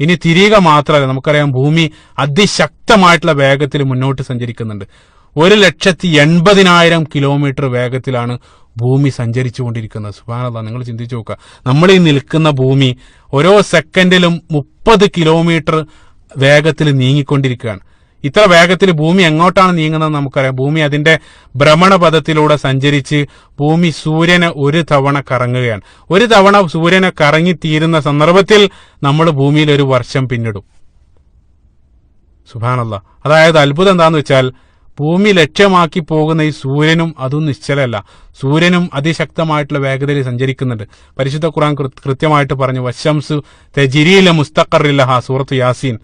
ഇനി തിരിയുക മാത്രമല്ല നമുക്കറിയാം ഭൂമി അതിശക്തമായിട്ടുള്ള വേഗത്തിൽ മുന്നോട്ട് സഞ്ചരിക്കുന്നുണ്ട്. ഒരു ലക്ഷത്തി എൺപതിനായിരം കിലോമീറ്റർ വേഗത്തിലാണ് ഭൂമി സഞ്ചരിച്ചുകൊണ്ടിരിക്കുന്നത്. സുബാനല്ല നിങ്ങൾ ചിന്തിച്ചു നോക്കുക. നമ്മൾ ഈ നിൽക്കുന്ന ഭൂമി ഓരോ സെക്കൻഡിലും മുപ്പത് കിലോമീറ്റർ വേഗത്തിൽ നീങ്ങിക്കൊണ്ടിരിക്കുകയാണ്. ഇത്ര വേഗത്തിൽ ഭൂമി എങ്ങോട്ടാണ് നീങ്ങുന്നത് നമുക്കറിയാം. ഭൂമി അതിന്റെ ഭ്രമണപഥത്തിലൂടെ സഞ്ചരിച്ച് ഭൂമി സൂര്യനെ ഒരു തവണ കറങ്ങുകയാണ്. ഒരു തവണ സൂര്യനെ കറങ്ങി തീരുന്ന സന്ദർഭത്തിൽ നമ്മൾ ഭൂമിയിൽ ഒരു വർഷം പിന്നിടും. സുഭാനല്ല അതായത് അത്ഭുതം എന്താന്ന് വെച്ചാൽ ഭൂമി ലക്ഷ്യമാക്കി പോകുന്ന ഈ സൂര്യനും അതും നിശ്ചലമല്ല. സൂര്യനും അതിശക്തമായിട്ടുള്ള വേഗതയിൽ സഞ്ചരിക്കുന്നുണ്ട്. പരിശുദ്ധ ഖുറാൻ കൃത്യമായിട്ട് പറഞ്ഞു വശംസു തെജിരിയിലെ മുസ്തഖറില്ലഹ സൂറത്ത് യാസീൻ.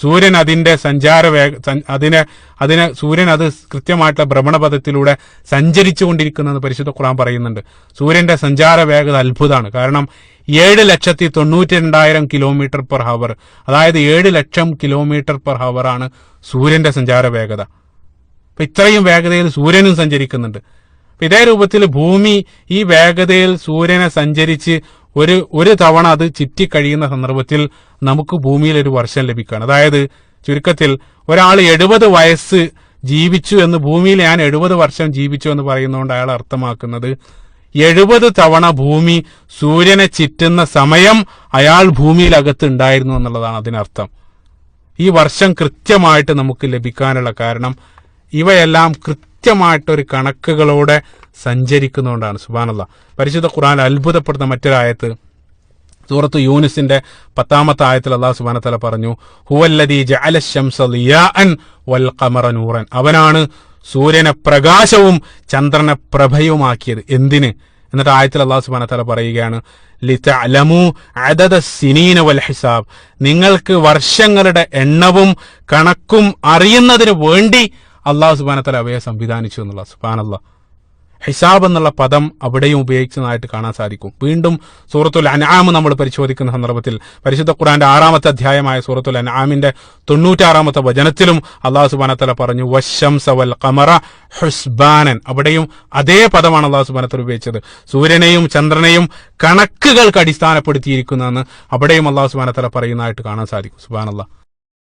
സൂര്യൻ അതിന്റെ സഞ്ചാര വേഗ അതിനെ അതിനെ സൂര്യൻ അത് കൃത്യമായിട്ടുള്ള ഭ്രമണപഥത്തിലൂടെ സഞ്ചരിച്ചു കൊണ്ടിരിക്കുന്നെന്ന് പരിശുദ്ധ ഖുർആൻ പറയുന്നുണ്ട്. സൂര്യന്റെ സഞ്ചാര വേഗത അത്ഭുതമാണ്. കാരണം ഏഴ് ലക്ഷത്തി തൊണ്ണൂറ്റി രണ്ടായിരം കിലോമീറ്റർ പെർ ഹവർ. അതായത് ഏഴ് ലക്ഷം കിലോമീറ്റർ പെർ ഹവർ ആണ് സൂര്യന്റെ സഞ്ചാര വേഗത. അപ്പൊ ഇത്രയും വേഗതയിൽ സൂര്യനും സഞ്ചരിക്കുന്നുണ്ട്. ഇതേ രൂപത്തിൽ ഭൂമി ഈ വേഗതയിൽ സൂര്യനെ സഞ്ചരിച്ച് ഒരു ഒരു തവണ അത് ചുറ്റിക്കഴിയുന്ന സന്ദർഭത്തിൽ നമുക്ക് ഭൂമിയിൽ ഒരു വർഷം ലഭിക്കുകയാണ്. അതായത് ചുരുക്കത്തിൽ ഒരാൾ എഴുപത് വയസ്സ് ജീവിച്ചു എന്ന് ഭൂമിയിൽ ഞാൻ എഴുപത് വർഷം ജീവിച്ചു എന്ന് പറയുന്നതുകൊണ്ട് അയാൾ അർത്ഥമാക്കുന്നത് എഴുപത് തവണ ഭൂമി സൂര്യനെ ചുറ്റുന്ന സമയം അയാൾ ഭൂമിയിലകത്ത് ഉണ്ടായിരുന്നു എന്നുള്ളതാണ് അതിനർത്ഥം. ഈ വർഷം കൃത്യമായിട്ട് നമുക്ക് ലഭിക്കാനുള്ള കാരണം ഇവയെല്ലാം കൃത്യമായിട്ടൊരു കണക്കുകളോടെ സഞ്ചരിക്കുന്നതുകൊണ്ടാണ്. സുബാനല്ല പരിശുദ്ധ ഖുർആൻ അത്ഭുതപ്പെടുന്ന മറ്റൊരായത്ത്. സൂറത്ത് യൂനിസിന്റെ പത്താമത്തെ ആയത്തിൽ അള്ളാഹു സുബാന തല പറഞ്ഞു വൽ ഖമറ നൂറൻ. അവനാണ് സൂര്യനെ പ്രകാശവും ചന്ദ്രനെ പ്രഭയുമാക്കിയത്. എന്തിന്? എന്നിട്ട് ആയത്തിൽ അള്ളാഹു സുബാന തല പറയുകയാണ് അദദ വൽ ഹിസാബ്. നിങ്ങൾക്ക് വർഷങ്ങളുടെ എണ്ണവും കണക്കും അറിയുന്നതിന് വേണ്ടി അള്ളാഹു സുബാന തല അവയെ സംവിധാനിച്ചു എന്നുള്ള സുബാനല്ല ഹിസാബ് എന്നുള്ള പദം അവിടെയും ഉപയോഗിച്ചതായിട്ട് കാണാൻ സാധിക്കും. വീണ്ടും സൂറത്തുൽ അനാമ് നമ്മൾ പരിശോധിക്കുന്ന സന്ദർഭത്തിൽ പരിശുദ്ധ ഖുറാന്റെ ആറാമത്തെ അധ്യായമായ സൂറത്തുൽ അനാമിന്റെ തൊണ്ണൂറ്റാറാമത്തെ വചനത്തിലും അള്ളാഹു സുബാനത്തല പറഞ്ഞു വശംസവൽ കമറ ഹുസ്ബാനൻ. അവിടെയും അതേ പദമാണ് അള്ളാഹു സുബാനത്തല ഉപയോഗിച്ചത്. സൂര്യനെയും ചന്ദ്രനെയും കണക്കുകൾക്ക് അടിസ്ഥാനപ്പെടുത്തിയിരിക്കുന്നതെന്ന് അവിടെയും അള്ളാഹു സുബാനത്തല പറയുന്നതായിട്ട് കാണാൻ സാധിക്കും. സുബാനല്ലാ